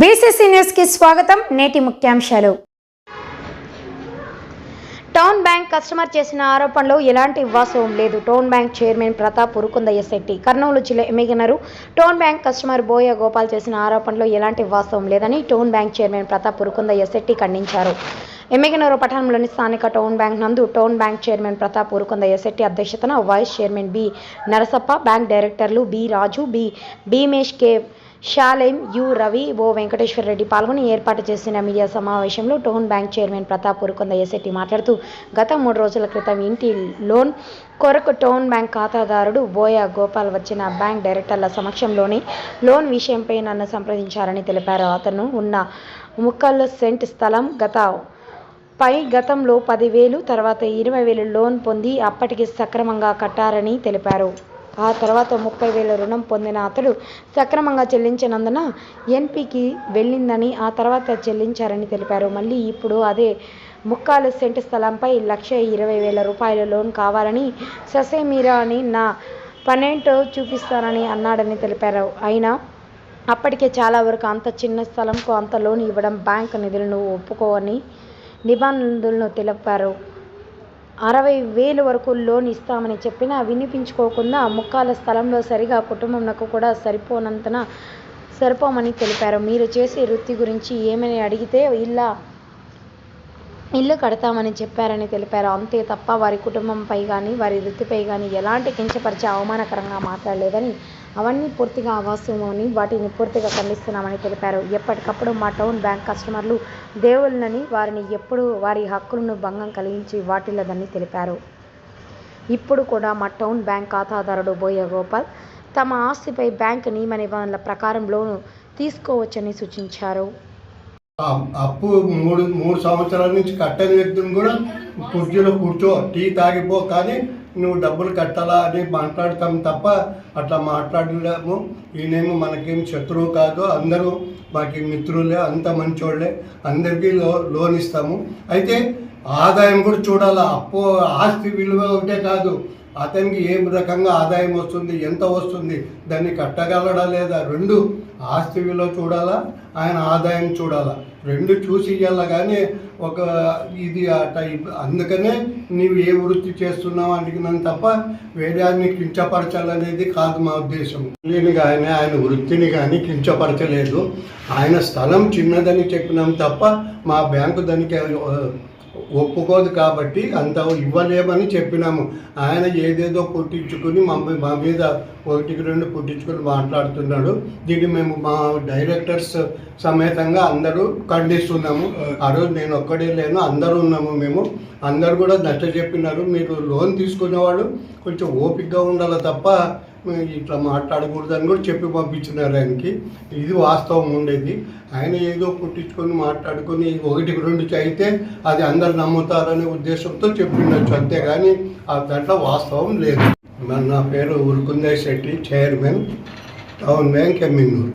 BCC న్యూస్కి స్వాగతం. నేటి ముఖ్యాంశాలు. టౌన్ బ్యాంక్ కస్టమర్ చేసిన ఆరోపణలో ఎలాంటి వాస్తవం లేదు. Town bank chairman Pratap Urukundayya Shetty Kurnool జిల్లా Emmiganur. Town bank customer Boya Gopal చేసిన ఆరోపణలో ఎలాంటి వాస్తవం లేదని town bank chairman Pratap Urukundayya Shetty ఖండించారు. ఎమ్మిగనూరు పట్టణంలోని స్థానిక టౌన్ బ్యాంక్ నందు town bank chairman Pratap Urukundayya Shetty అధ్యక్షతన vice chairman B Narasappa bank డైరెక్టర్లు B Raju B Bheemesh K Shalem U Ravi O Venkateswara Reddy పాల్గొని ఏర్పాటు చేసిన మీడియా సమావేశంలో town bank chairman Pratap పురుకొంద Shetty మాట్లాడుతూ గత మూడు రోజుల క్రితం ఇంటి లోన్ కొరకు టౌన్ బ్యాంక్ ఖాతాదారుడు బోయ గోపాల్ వచ్చిన బ్యాంక్ డైరెక్టర్ల సమక్షంలోనే లోన్ విషయంపై నన్ను సంప్రదించారని తెలిపారు. అతను ఉన్న ముక్కల్లో సెంట్ స్థలం గత పై గతంలో పదివేలు తర్వాత ఇరవై వేలు లోన్ పొంది అప్పటికి సక్రమంగా కట్టారని తెలిపారు. ఆ తర్వాత ముప్పై వేల రుణం పొందిన అతడు సక్రమంగా చెల్లించినందున ఎన్పికి వెళ్ళిందని ఆ తర్వాత చెల్లించారని తెలిపారు. మళ్ళీ ఇప్పుడు అదే ముక్కాలు సెంటు స్థలంపై లక్ష ఇరవై వేల రూపాయల లోన్ కావాలని ససేమీరా అని నా పనేంటో చూపిస్తానని అన్నాడని తెలిపారు. అయినా అప్పటికే చాలా వరకు అంత చిన్న స్థలంకు అంత లోన్ ఇవ్వడం బ్యాంక్ నిధులను ఒప్పుకోవని నిబంధనలను తెలిపారు. అరవై వేలు వరకు లోన్ ఇస్తామని చెప్పినా వినిపించుకోకుండా ముక్కాల స్థలంలో సరిగా కుటుంబంకు కూడా సరిపోనంతన సరిపోమని తెలిపారు. మీరు చేసే వృత్తి గురించి ఏమని అడిగితే ఇలా ఇల్లు కడతామని చెప్పారని తెలిపారు. అంతే తప్ప వారి కుటుంబంపై కానీ వారి వృత్తిపై కానీ ఎలాంటి కించపరిచే అవమానకరంగా మాట్లాడలేదని అవన్నీ పూర్తిగా అవాస్తవమని వాటిని పూర్తిగా ఖండిస్తున్నామని తెలిపారు. ఎప్పటికప్పుడు మా టౌన్ బ్యాంక్ కస్టమర్లు దేవుళ్ళని వారిని ఎప్పుడు వారి హక్కులను భంగం కలిగించి వాటిల్లదని తెలిపారు. ఇప్పుడు కూడా మా టౌన్ బ్యాంక్ ఖాతాదారుడు బోయ గోపాల్ తమ ఆస్తిపై బ్యాంక్ నియమ నిబంధనల ప్రకారం లోను తీసుకోవచ్చని సూచించారు. అప్పు మూడు మూడు సంవత్సరాల నుంచి కట్టని వ్యక్తిని కూడా కుర్చీలో కూర్చో టీ తాగిపో కానీ నువ్వు డబ్బులు కట్టాలా అని మాట్లాడతాం తప్ప అట్లా మాట్లాడలేము. ఈయనేమో మనకేం శత్రువు కాదు. అందరూ మాకు మిత్రులే అంత మంచోళ్ళే. అందరికీ లో లోన్ ఇస్తాము. అయితే ఆదాయం కూడా చూడాలా? అప్పు ఆస్తి విలువ ఒకటే కాదు. అతనికి ఏ రకంగా ఆదాయం వస్తుంది ఎంత వస్తుంది దాన్ని కట్టగలడా లేదా? రెండు ఆస్తి విలువ చూడాలా? ఆయన ఆదాయం చూడాలా? రెండు చూసి ఇవ్వాల కానీ ఒక ఇది అట అందుకనే నీవు ఏ వృత్తి చేస్తున్నావు అడిగినాను తప్ప వేదాన్ని కించపరచాలనేది కాదు మా ఉద్దేశం. నేను కానీ ఆయన వృత్తిని కానీ కించపరచలేదు. ఆయన స్థలం చిన్నదని చెప్పినాం తప్ప మా బ్యాంకు దానికి ఒప్పుకోదు కాబట్టి అంత ఇవ్వలేమని చెప్పినాము. ఆయన ఏదేదో పుట్టించుకుని మా మీ- మీద ఒకటికి రెండు పుట్టించుకుని మాట్లాడుతున్నాడు. దీన్ని మేము మా డైరెక్టర్స్ సమేతంగా అందరూ ఖండిస్తున్నాము. ఆ రోజు నేను ఒక్కడే లేను అందరూ ఉన్నాము మేము. అందరూ కూడా నచ్చ చెప్పినారు మీరు లోన్ తీసుకునేవాడు కొంచెం ఓపికగా ఉండాలి తప్ప ఇట్లా మాట్లాడకూడదని కూడా చెప్పి పంపించినారు ఆయనకి. ఇది వాస్తవం ఉండేది. ఆయన ఏదో పుట్టించుకొని మాట్లాడుకొని ఒకటికి రెండు అయితే అది అందరు నమ్ముతారనే ఉద్దేశంతో చెప్పిండొచ్చు. అంతేగాని ఆ దాంట్లో వాస్తవం లేదు. నా పేరు Urukunde Shetty chairman town bank Emmiganur